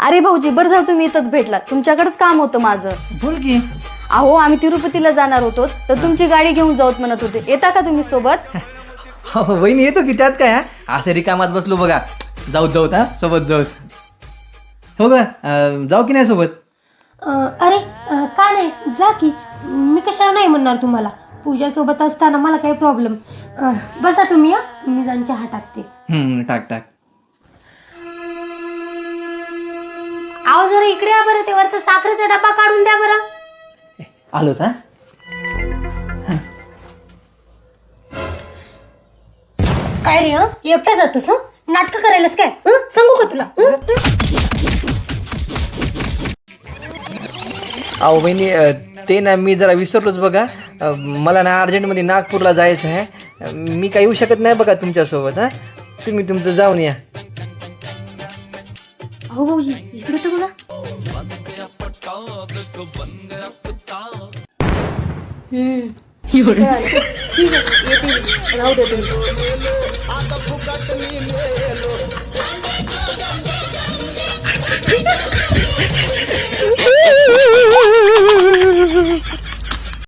अरे भाऊजी बरं झालं तुम्ही इथंच भेटला तुमच्याकडेच काम होतं माझं. बोल की. अहो आम्ही तिरुपतीला जाणार होतो तर तुमची गाडी घेऊन जाऊत म्हणत होते. येता का तुम्ही सोबत? हो वहिनी येतो की त्यात काय हा? असं रिकामात बसलो बघा. जाऊत जाऊत हा? सोबत जाऊत. हो का? अं, जाऊ की नाही सोबत? अं, अरे अं, का नाही? जा की. मी कशाला नाही म्हणणार तुम्हाला? पूजासोबत असताना मला काही प्रॉब्लेम बसा तुम्ही मी जाऊन चहा टाकते. हम्म, टाक टाक. आहो जरा इकडे या बरं ते वरचा साखरेचा डबा काढून द्या बरं. आलोच हा? काय रे हं? एकटा जातोस हं? नाटकं करायलास काय? हं? सांगू का तुला? हं? अहो बहिणी अं, ते ना मी जरा विसरलोच बघा. अं, मला ना अर्जंटमध्ये नागपूरला जायचं आहे. अं, मी काही येऊ शकत नाही बघा तुमच्यासोबत हा? तुम्ही तुमचं जाऊन या. अहो भाऊजी इकडे तर बघा हम्म. ठीक आहे येते. राहू दे तुम्ही